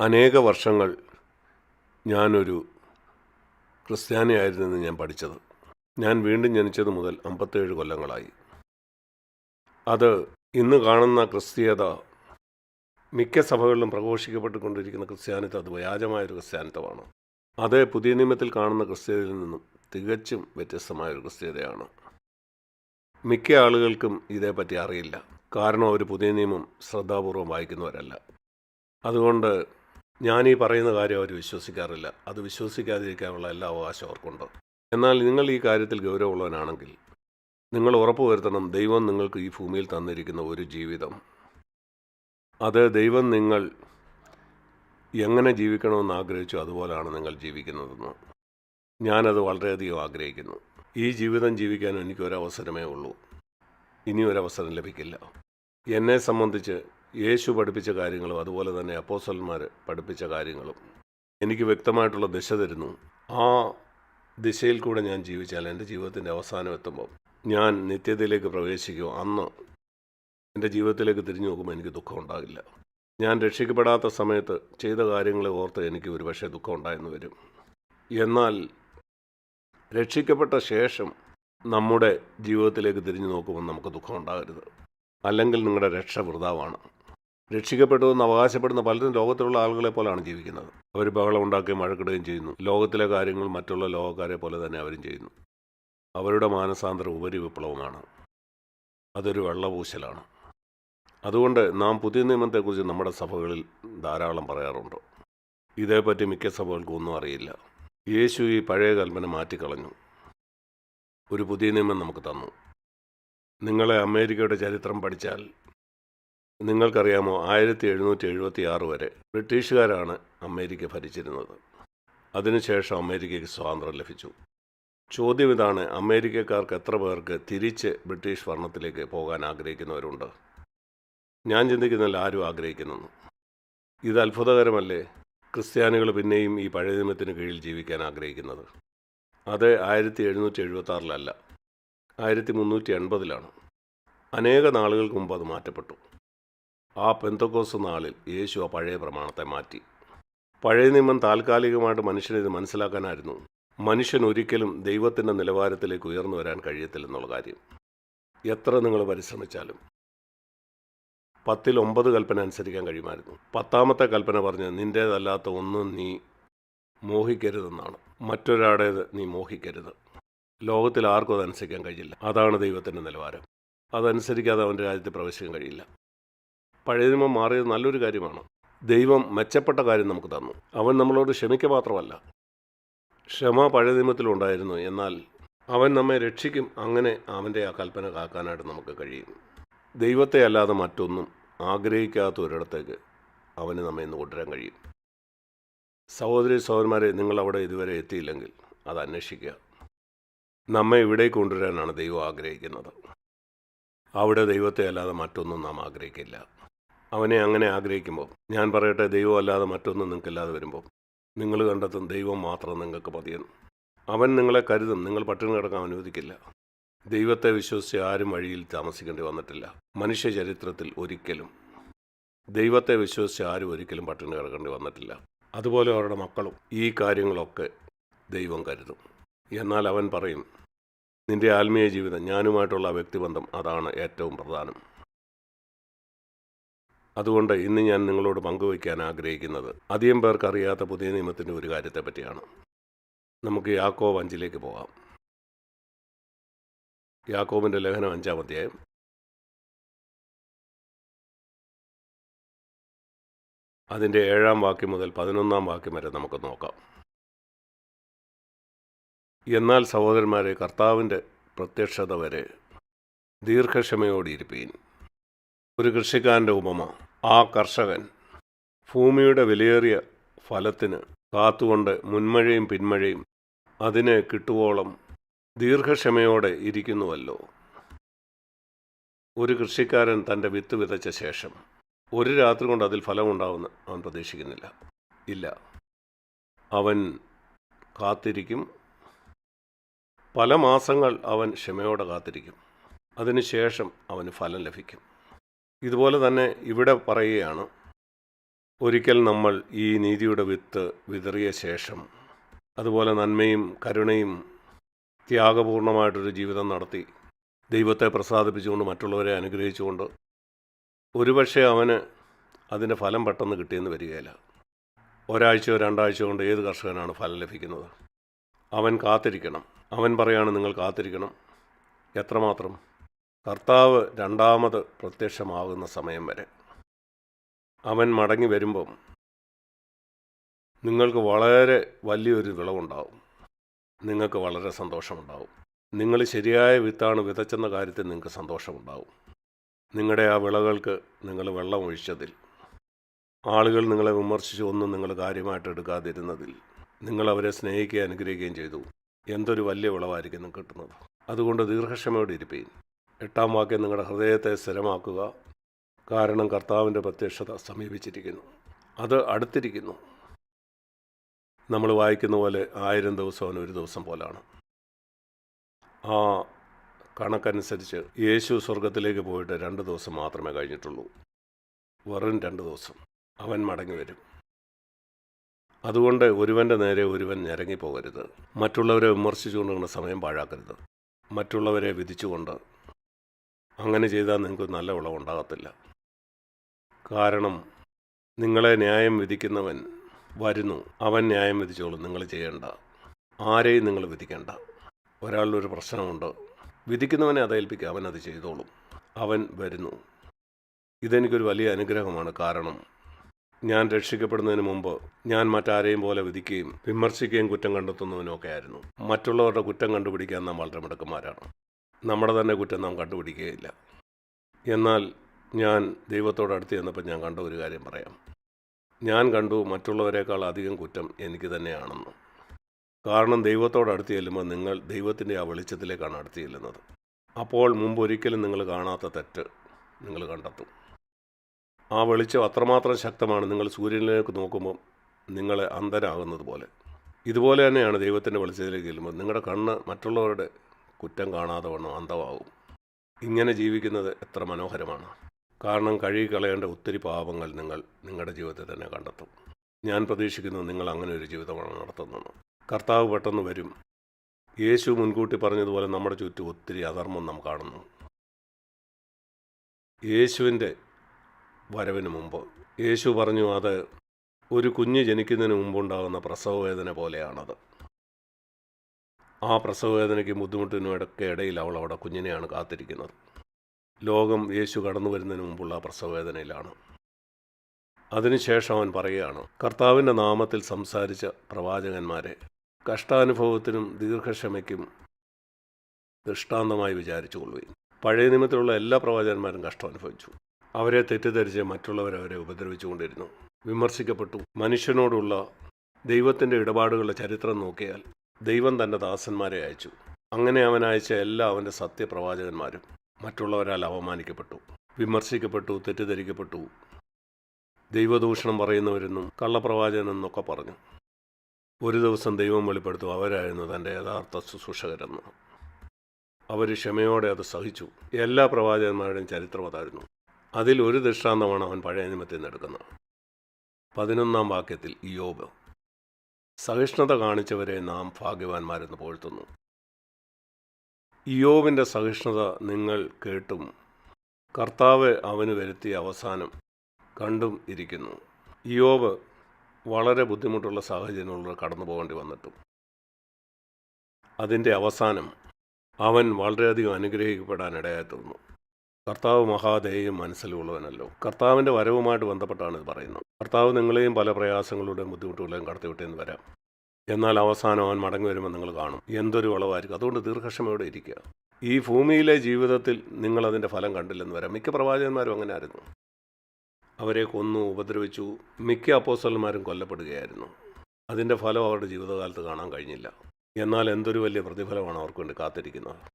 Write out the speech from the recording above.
അനേക വർഷങ്ങൾ ഞാനൊരു ക്രിസ്ത്യാനിയായിരുന്നെന്ന് ഞാൻ പഠിച്ചത്. ഞാൻ വീണ്ടും ജനിച്ചത് മുതൽ അമ്പത്തേഴ് കൊല്ലങ്ങളായി. അത് ഇന്ന് കാണുന്ന ക്രിസ്തീയത മിക്ക സഭകളിലും പ്രഘോഷിക്കപ്പെട്ടുകൊണ്ടിരിക്കുന്ന ക്രിസ്ത്യാനിത്വം അത് വ്യാജമായൊരു ക്രിസ്ത്യാനിത്വമാണ്. അത് പുതിയ നിയമത്തിൽ കാണുന്ന ക്രിസ്ത്യതയിൽ നിന്നും തികച്ചും വ്യത്യസ്തമായൊരു ക്രിസ്ത്യതയാണ്. മിക്ക ആളുകൾക്കും ഇതേപ്പറ്റി അറിയില്ല. കാരണം അവർ പുതിയ നിയമം ശ്രദ്ധാപൂർവം വായിക്കുന്നവരല്ല. അതുകൊണ്ട് ഞാൻ ഈ പറയുന്ന കാര്യം അവർ വിശ്വസിക്കാറില്ല. അത് വിശ്വസിക്കാതിരിക്കാനുള്ള എല്ലാ അവകാശം അവർക്കുണ്ട്. എന്നാൽ നിങ്ങൾ ഈ കാര്യത്തിൽ ഗൗരവമുള്ളവനാണെങ്കിൽ നിങ്ങൾ ഉറപ്പുവരുത്തണം ദൈവം നിങ്ങൾക്ക് ഈ ഭൂമിയിൽ തന്നിരിക്കുന്ന ഒരു ജീവിതം. അത് ദൈവം നിങ്ങൾ എങ്ങനെ ജീവിക്കണമെന്ന് ആഗ്രഹിച്ചു അതുപോലെയാണ് നിങ്ങൾ ജീവിക്കുന്നതെന്ന്. ഞാനത് വളരെയധികം ആഗ്രഹിക്കുന്നു. ഈ ജീവിതം ജീവിക്കാൻ എനിക്കൊരവസരമേ ഉള്ളൂ. ഇനി ലഭിക്കില്ല. എന്നെ സംബന്ധിച്ച് യേശു പഠിപ്പിച്ച കാര്യങ്ങളും അതുപോലെ തന്നെ അപ്പോസന്മാർ പഠിപ്പിച്ച കാര്യങ്ങളും എനിക്ക് വ്യക്തമായിട്ടുള്ള ദിശ തരുന്നു. ആ ദിശയിൽ കൂടെ ഞാൻ ജീവിച്ചാൽ എന്റെ ജീവിതത്തിന്റെ അവസാനം എത്തുമ്പോൾ ഞാൻ നിത്യതയിലേക്ക് പ്രവേശിക്കും അന്ന് എന്റെ ജീവിതത്തിലേക്ക് തിരിഞ്ഞു നോക്കുമ്പോൾ എനിക്ക് ദുഃഖം ഉണ്ടാകില്ല. ഞാൻ രക്ഷിക്കപ്പെടാത്ത സമയത്ത് ചെയ്ത കാര്യങ്ങളെ ഓർത്ത് എനിക്ക് ഒരുപക്ഷെ ദുഃഖം ഉണ്ടായെന്ന് വരും. എന്നാൽ രക്ഷിക്കപ്പെട്ട ശേഷം നമ്മുടെ ജീവിതത്തിലേക്ക് തിരിഞ്ഞു നോക്കുമ്പോൾ നമുക്ക് ദുഃഖം ഉണ്ടാകരുത്. അല്ലെങ്കിൽ നിങ്ങളുടെ രക്ഷ വൃതാവാണ് രക്ഷിക്കപ്പെട്ടു എന്ന് അവകാശപ്പെടുന്ന പലരും ലോകത്തിലുള്ള ആളുകളെ പോലാണ് ജീവിക്കുന്നത്. അവർ ബഹളം ഉണ്ടാക്കുകയും മഴക്കിടുകയും ചെയ്യുന്നു. ലോകത്തിലെ കാര്യങ്ങൾ മറ്റുള്ള ലോകക്കാരെ പോലെ തന്നെ അവരും ചെയ്യുന്നു. അവരുടെ മാനസാന്തരം ഉപരിവിപ്ലവമാണ്. അതൊരു വെള്ളപൂശലാണ്. അതുകൊണ്ട് നാം പുതിയ നിയമത്തെക്കുറിച്ച് നമ്മുടെ സഭകളിൽ ധാരാളം പറയാറുണ്ട്. ഇതേപ്പറ്റി മിക്ക സഭകൾക്കും ഒന്നും അറിയില്ല. യേശു ഈ പഴയ കൽപ്പന മാറ്റിക്കളഞ്ഞു. ഒരു പുതിയ നിയമം നമുക്ക് തന്നു. നിങ്ങളെ അമേരിക്കയുടെ ചരിത്രം പഠിച്ചാൽ നിങ്ങൾക്കറിയാമോ ആയിരത്തി എഴുന്നൂറ്റി എഴുപത്തി ആറ് വരെ ബ്രിട്ടീഷുകാരാണ് അമേരിക്ക ഭരിച്ചിരുന്നത്. അതിനുശേഷം അമേരിക്കയ്ക്ക് സ്വാതന്ത്ര്യം ലഭിച്ചു. ചോദ്യം ഇതാണ് അമേരിക്കക്കാർക്ക് എത്ര പേർക്ക് തിരിച്ച് ബ്രിട്ടീഷ് ഭരണത്തിലേക്ക് പോകാൻ ആഗ്രഹിക്കുന്നവരുണ്ട്? ഞാൻ ചിന്തിക്കുന്നില്ല ആരും ആഗ്രഹിക്കുന്നു ഇത് അത്ഭുതകരമല്ലേ? ക്രിസ്ത്യാനികൾ പിന്നെയും ഈ പഴയ നിയമത്തിന് കീഴിൽ ജീവിക്കാൻ ആഗ്രഹിക്കുന്നത്. അത് ആയിരത്തി എഴുന്നൂറ്റി എഴുപത്തി ആറിലല്ല ആയിരത്തി മുന്നൂറ്റി എൺപതിലാണ് അനേക നാളുകൾക്ക് മുമ്പ് അത് മാറ്റപ്പെട്ടു. ആ പെന്തക്കോസ് നാളിൽ യേശു ആ പഴയ പ്രമാണത്തെ മാറ്റി. പഴയ നിയമം താൽക്കാലികമായിട്ട് മനുഷ്യനിത് മനസ്സിലാക്കാനായിരുന്നു. മനുഷ്യൻ ഒരിക്കലും ദൈവത്തിന്റെ നിലവാരത്തിലേക്ക് ഉയർന്നു വരാൻ കഴിയത്തില്ലെന്നുള്ള കാര്യം. എത്ര നിങ്ങൾ പരിശ്രമിച്ചാലും. പത്തിൽ ഒമ്പത് കൽപ്പന അനുസരിക്കാൻ കഴിയുമായിരുന്നു. പത്താമത്തെ കൽപ്പന പറഞ്ഞ് നിന്റേതല്ലാത്ത ഒന്നും നീ മോഹിക്കരുതെന്നാണ്. മറ്റൊരാടേത് നീ മോഹിക്കരുത്. ലോകത്തിൽ ആർക്കും അത് അതനുസരിക്കാൻ കഴിയില്ല. അതാണ് ദൈവത്തിന്റെ നിലവാരം. അതനുസരിക്കാതെ അവന്റെ രാജ്യത്ത് പ്രവേശിക്കാൻ കഴിയില്ല. പഴയ നിയമം മാറിയത് നല്ലൊരു കാര്യമാണ്. ദൈവം മെച്ചപ്പെട്ട കാര്യം നമുക്ക് തന്നു. അവൻ നമ്മളോട് ക്ഷമിക്ക മാത്രമല്ല ക്ഷമ പഴയ നിയമത്തിലുണ്ടായിരുന്നു. എന്നാൽ അവൻ നമ്മെ രക്ഷിക്കും. അങ്ങനെ അവന്റെ ആ കൽപ്പന കാക്കാനായിട്ട് നമുക്ക് കഴിയും. ദൈവത്തെ അല്ലാതെ മറ്റൊന്നും ആഗ്രഹിക്കാത്ത ഒരിടത്തേക്ക് അവന് നമ്മെ ഇന്ന് കൊണ്ടുവരാൻ കഴിയും. സഹോദരി സഹോദരന്മാരെ നിങ്ങൾ അവിടെ ഇതുവരെ എത്തിയില്ലെങ്കിൽ അത് അന്വേഷിക്കുക. നമ്മെ ഇവിടേക്ക് കൊണ്ടുവരാനാണ് ദൈവം ആഗ്രഹിക്കുന്നത്. അവിടെ ദൈവത്തെ അല്ലാതെ മറ്റൊന്നും നാം ആഗ്രഹിക്കില്ല. അവനെ അങ്ങനെ ആഗ്രഹിക്കുമ്പോൾ ഞാൻ പറയട്ടെ ദൈവം അല്ലാതെ മറ്റൊന്നും നിങ്ങൾക്കില്ലാതെ വരുമ്പോൾ നിങ്ങൾ കണ്ടെത്തും ദൈവം മാത്രം നിങ്ങൾക്ക് മതിയെന്ന് അവൻ നിങ്ങളെ കരുതും നിങ്ങൾ പട്ടിണി കിടക്കാൻ അനുവദിക്കില്ല. ദൈവത്തെ വിശ്വസിച്ച് ആരും വഴിയിൽ താമസിക്കേണ്ടി വന്നിട്ടില്ല. മനുഷ്യ ചരിത്രത്തിൽ ഒരിക്കലും ദൈവത്തെ വിശ്വസിച്ച് ആരും ഒരിക്കലും പട്ടിണി കിടക്കേണ്ടി വന്നിട്ടില്ല. അതുപോലെ അവരുടെ മക്കളും ഈ കാര്യങ്ങളൊക്കെ ദൈവം കരുതും. എന്നാൽ അവൻ പറയും നിന്റെ ആത്മീയ ജീവിതം ഞാനുമായിട്ടുള്ള വ്യക്തിബന്ധം അതാണ് ഏറ്റവും പ്രധാനം. അതുകൊണ്ട് ഇന്ന് ഞാൻ നിങ്ങളോട് പങ്കുവയ്ക്കാൻ ആഗ്രഹിക്കുന്നത് അധികം പേർക്ക് അറിയാത്ത പുതിയ നിയമത്തിന്റെ ഒരു കാര്യത്തെ പറ്റിയാണ് നമുക്ക് യാക്കോവ് അഞ്ചിലേക്ക് പോകാം. യാക്കോബിന്റെ ലേഖനം അഞ്ചാം അധ്യായം. അതിന്റെ ഏഴാം വാക്യം മുതൽ പതിനൊന്നാം വാക്യം വരെ നമുക്ക് നോക്കാം. എന്നാൽ സഹോദരന്മാരെ കർത്താവിന്റെ പ്രത്യക്ഷത വരെ ദീർഘക്ഷമയോടിയിരിപ്പീൻ ഒരു കൃഷിക്കാരന്റെ ഉപമ. ആ കർഷകൻ ഭൂമിയുടെ വിലയേറിയ ഫലത്തിന് കാത്തുകൊണ്ട് മുൻമഴയും പിന്മഴയും അതിന് കിട്ടുവോളം ദീർഘക്ഷമയോടെ ഇരിക്കുന്നുവല്ലോ. ഒരു കൃഷിക്കാരൻ തന്റെ വിത്ത് വിതച്ച ശേഷം ഒരു രാത്രി കൊണ്ട് അതിൽ ഫലമുണ്ടാവുമെന്ന് അവൻ പ്രതീക്ഷിക്കുന്നില്ല. ഇല്ല. അവൻ കാത്തിരിക്കും. പല മാസങ്ങൾ അവൻ ക്ഷമയോടെ കാത്തിരിക്കും. അതിനുശേഷം അവന് ഫലം ലഭിക്കും. ഇതുപോലെ തന്നെ ഇവിടെ പറയുകയാണ് ഒരിക്കൽ നമ്മൾ ഈ നീതിയുടെ വിത്ത് വിതറിയ ശേഷം അതുപോലെ നന്മയും കരുണയും ത്യാഗപൂർണമായിട്ടൊരു ജീവിതം നടത്തി ദൈവത്തെ പ്രസാദിപ്പിച്ചുകൊണ്ട് മറ്റുള്ളവരെ അനുഗ്രഹിച്ചുകൊണ്ട് ഒരുപക്ഷെ അവന് അതിന്റെ ഫലം പെട്ടെന്ന് കിട്ടിയെന്ന് വരികയില്ല. ഒരാഴ്ചയോ രണ്ടാഴ്ചയോ കൊണ്ട് ഏത് കർഷകനാണ് ഫലം ലഭിക്കുന്നത്? അവൻ കാത്തിരിക്കണം. അവൻ പറയാണ് നിങ്ങൾ കാത്തിരിക്കണം. എത്രമാത്രം? കർത്താവ് രണ്ടാമത് പ്രത്യക്ഷമാകുന്ന സമയം വരെ. അവൻ മടങ്ങി വരുമ്പം നിങ്ങൾക്ക് വളരെ വലിയൊരു വിളവുണ്ടാവും. നിങ്ങൾക്ക് വളരെ സന്തോഷമുണ്ടാവും. നിങ്ങൾ ശരിയായ വിത്താണ് വിതച്ചെന്ന കാര്യത്തിൽ നിങ്ങൾക്ക് സന്തോഷമുണ്ടാവും. നിങ്ങളുടെ ആ വിളകൾക്ക് നിങ്ങൾ വെള്ളം ഒഴിച്ചതിൽ ആളുകൾ നിങ്ങളെ വിമർശിച്ചു ഒന്നും നിങ്ങൾ കാര്യമായിട്ട് എടുക്കാതിരുന്നതിൽ നിങ്ങൾ അവരെ സ്നേഹിക്കുകയും അനുഗ്രഹിക്കുകയും ചെയ്തു. എന്തൊരു വലിയ വിളവായിരിക്കും നിങ്ങൾക്ക് കിട്ടുന്നത്. അതുകൊണ്ട് ദീർഘക്ഷമയോടെ ഇരിപ്പീൻ. എട്ടാം വാക്യം നിങ്ങളുടെ ഹൃദയത്തെ സ്ഥിരമാക്കുക. കാരണം കർത്താവിന്റെ പ്രത്യക്ഷത സമീപിച്ചിരിക്കുന്നു. അത് അടുത്തിരിക്കുന്നു. നമ്മൾ വായിക്കുന്ന പോലെ ആയിരം ദിവസം ഒരു ദിവസം പോലാണ്. ആ കണക്കനുസരിച്ച് യേശു സ്വർഗത്തിലേക്ക് പോയിട്ട് രണ്ട് ദിവസം മാത്രമേ കഴിഞ്ഞിട്ടുള്ളൂ. വെറും രണ്ട് ദിവസം. അവൻ മടങ്ങി വരും. അതുകൊണ്ട് ഒരുവന്റെ നേരെ ഒരുവൻ ഞരങ്ങിപ്പോകരുത് മറ്റുള്ളവരെ വിമർശിച്ചുകൊണ്ടുള്ള സമയം പാഴാക്കരുത്. മറ്റുള്ളവരെ വിധിച്ചുകൊണ്ട് അങ്ങനെ ചെയ്താൽ നിങ്ങൾക്ക് നല്ല വിളവുണ്ടാകത്തില്ല. കാരണം നിങ്ങളെ ന്യായം വിധിക്കുന്നവൻ വരുന്നു. അവൻ ന്യായം വിധിച്ചോളും. നിങ്ങൾ ചെയ്യേണ്ട. ആരെയും നിങ്ങൾ വിധിക്കേണ്ട. ഒരാളിലൊരു ഒരു പ്രശ്നമുണ്ട്. വിധിക്കുന്നവനെ അത് ഏൽപ്പിക്കുക. അവൻ അത് ചെയ്തോളും. അവൻ വരുന്നു. ഇതെനിക്കൊരു വലിയ അനുഗ്രഹമാണ്. കാരണം ഞാൻ രക്ഷിക്കപ്പെടുന്നതിന് മുമ്പ് ഞാൻ മറ്റാരെയും പോലെ വിധിക്കുകയും വിമർശിക്കുകയും കുറ്റം കണ്ടെത്തുന്നവനും ഒക്കെ ആയിരുന്നു. മറ്റുള്ളവരുടെ കുറ്റം കണ്ടുപിടിക്കാൻ നാം വളരെ മിടുക്കന്മാരാണ്. നമ്മുടെ തന്നെ കുറ്റം നാം കണ്ടുപിടിക്കുകയില്ല. എന്നാൽ ഞാൻ ദൈവത്തോട് അടുത്ത് ചെന്നപ്പോൾ ഞാൻ കണ്ട ഒരു കാര്യം പറയാം. ഞാൻ കണ്ടു മറ്റുള്ളവരെക്കാൾ അധികം കുറ്റം എനിക്ക് തന്നെയാണെന്ന്. കാരണം ദൈവത്തോട് അടുത്ത് ചെല്ലുമ്പോൾ നിങ്ങൾ ദൈവത്തിന്റെ ആ വെളിച്ചത്തിലേക്കാണ് അടുത്ത് ചെല്ലുന്നത്. അപ്പോൾ മുമ്പ് ഒരിക്കലും നിങ്ങൾ കാണാത്ത തെറ്റ് നിങ്ങൾ കണ്ടെത്തും. ആ വെളിച്ചം അത്രമാത്രം ശക്തമാണ് നിങ്ങൾ സൂര്യനിലേക്ക് നോക്കുമ്പോൾ നിങ്ങളെ അന്ധരാകുന്നത് പോലെ. ഇതുപോലെ തന്നെയാണ് ദൈവത്തിന്റെ വെളിച്ചത്തിലേക്ക് ചെല്ലുമ്പോൾ നിങ്ങളുടെ കണ്ണ് മറ്റുള്ളവരുടെ കുറ്റം കാണാതെ വണ്ണം അന്തമാവും ഇങ്ങനെ ജീവിക്കുന്നത് എത്ര മനോഹരമാണ്. കാരണം കഴുകിക്കളയേണ്ട ഒത്തിരി പാപങ്ങൾ നിങ്ങൾ നിങ്ങളുടെ ജീവിതത്തിൽ തന്നെ കണ്ടെത്തും. ഞാൻ പ്രതീക്ഷിക്കുന്നു നിങ്ങൾ അങ്ങനെ ഒരു ജീവിതമാണ് നടത്തുന്നത് കർത്താവ് പെട്ടെന്ന് വരും. യേശു മുൻകൂട്ടി പറഞ്ഞതുപോലെ നമ്മുടെ ചുറ്റും ഒത്തിരി അധർമ്മം നാം കാണുന്നു. യേശുവിന്റെ വരവിന് മുമ്പ്. യേശു പറഞ്ഞു അത് ഒരു കുഞ്ഞ് ജനിക്കുന്നതിന് മുമ്പുണ്ടാകുന്ന പ്രസവവേദന പോലെയാണത്. ആ പ്രസവവേദനയ്ക്ക് ബുദ്ധിമുട്ടിനും ഇടയ്ക്ക് ഇടയിൽ അവൾ അവിടെ കുഞ്ഞിനെയാണ് കാത്തിരിക്കുന്നത്. ലോകം യേശു കടന്നു വരുന്നതിന് മുമ്പുള്ള പ്രസവവേദനയിലാണ്. അതിനുശേഷം അവൻ പറയുകയാണ് കർത്താവിന്റെ നാമത്തിൽ സംസാരിച്ച പ്രവാചകന്മാരെ കഷ്ടാനുഭവത്തിനും ദീർഘക്ഷമയ്ക്കും ദൃഷ്ടാന്തമായി വിചാരിച്ചു കൊള്ളുകയും പഴയ നിയമത്തിലുള്ള എല്ലാ പ്രവാചകന്മാരും കഷ്ടം അനുഭവിച്ചു. അവരെ തെറ്റിദ്ധരിച്ച് മറ്റുള്ളവരവരെ ഉപദ്രവിച്ചുകൊണ്ടിരുന്നു. വിമർശിക്കപ്പെട്ടു. മനുഷ്യനോടുള്ള ദൈവത്തിന്റെ ഇടപാടുകളുടെ ചരിത്രം നോക്കിയാൽ ദൈവം തന്റെ ദാസന്മാരെ അയച്ചു. അങ്ങനെ അവൻ അയച്ച എല്ലാ അവന്റെ സത്യപ്രവാചകന്മാരും മറ്റുള്ളവരാൽ അവമാനിക്കപ്പെട്ടു വിമർശിക്കപ്പെട്ടു തെറ്റിദ്ധരിക്കപ്പെട്ടു. ദൈവദൂഷണം പറയുന്നവരെന്നും കള്ളപ്രവാചകനെന്നൊക്കെ പറഞ്ഞു. ഒരു ദിവസം ദൈവം വെളിപ്പെടുത്തും അവരായിരുന്നു തന്റെ യഥാർത്ഥ ശുശ്രൂഷകരെന്ന്. അവർ ക്ഷമയോടെ അത് സഹിച്ചു. എല്ലാ പ്രവാചകന്മാരുടെയും ചരിത്രം അതായിരുന്നു. അതിൽ ഒരു ദൃഷ്ടാന്തമാണ് അവൻ പഴയ നിയമത്തിൽ നിന്ന് എടുക്കുന്നത്. പതിനൊന്നാം വാക്യത്തിൽ ഇയോബ് സഹിഷ്ണുത കാണിച്ചവരെ നാം ഭാഗ്യവാന്മാരെന്ന് പോഴ്ത്തുന്നു ഇയോവിന്റെ സഹിഷ്ണുത നിങ്ങൾ കേട്ടും. കർത്താവ് അവന് വരുത്തിയ അവസാനം കണ്ടും ഇരിക്കുന്നു. ഇയോവ് വളരെ ബുദ്ധിമുട്ടുള്ള സാഹചര്യങ്ങളിലൂടെ കടന്നു പോകേണ്ടി വന്നിട്ടും. അതിന്റെ അവസാനം അവൻ വളരെയധികം അനുഗ്രഹിക്കപ്പെടാൻ ഇടയായിത്തീർന്നു കർത്താവ് മഹാദേയും മനസ്സിലുള്ളവനല്ലോ. കർത്താവിന്റെ വരവുമായിട്ട് ബന്ധപ്പെട്ടാണ് ഇത് പറയുന്നത്. കർത്താവ് നിങ്ങളെയും പല പ്രയാസങ്ങളുടെയും ബുദ്ധിമുട്ടുകളെയും കടത്തിവിട്ടേന്ന് വരാം. എന്നാൽ അവസാനം അവൻ മടങ്ങി വരുമ്പോൾ നിങ്ങൾ കാണും. എന്തൊരു വളവായിരിക്കും. അതുകൊണ്ട് ദീർഘക്ഷമയോടെ ഇരിക്കുക. ഈ ഭൂമിയിലെ ജീവിതത്തിൽ നിങ്ങളതിന്റെ ഫലം കണ്ടില്ലെന്ന് വരാം. മിക്ക പ്രവാചകന്മാരും അങ്ങനെ ആയിരുന്നു അവരെ കൊന്നു ഉപദ്രവിച്ചു. മിക്ക അപ്പോസ്റ്റലന്മാരും കൊല്ലപ്പെടുകയായിരുന്നു. അതിന്റെ ഫലം അവരുടെ ജീവിതകാലത്ത് കാണാൻ കഴിഞ്ഞില്ല. എന്നാൽ എന്തൊരു വലിയ പ്രതിഫലമാണ് അവർക്ക് വേണ്ടി കാത്തിരിക്കുന്നത്.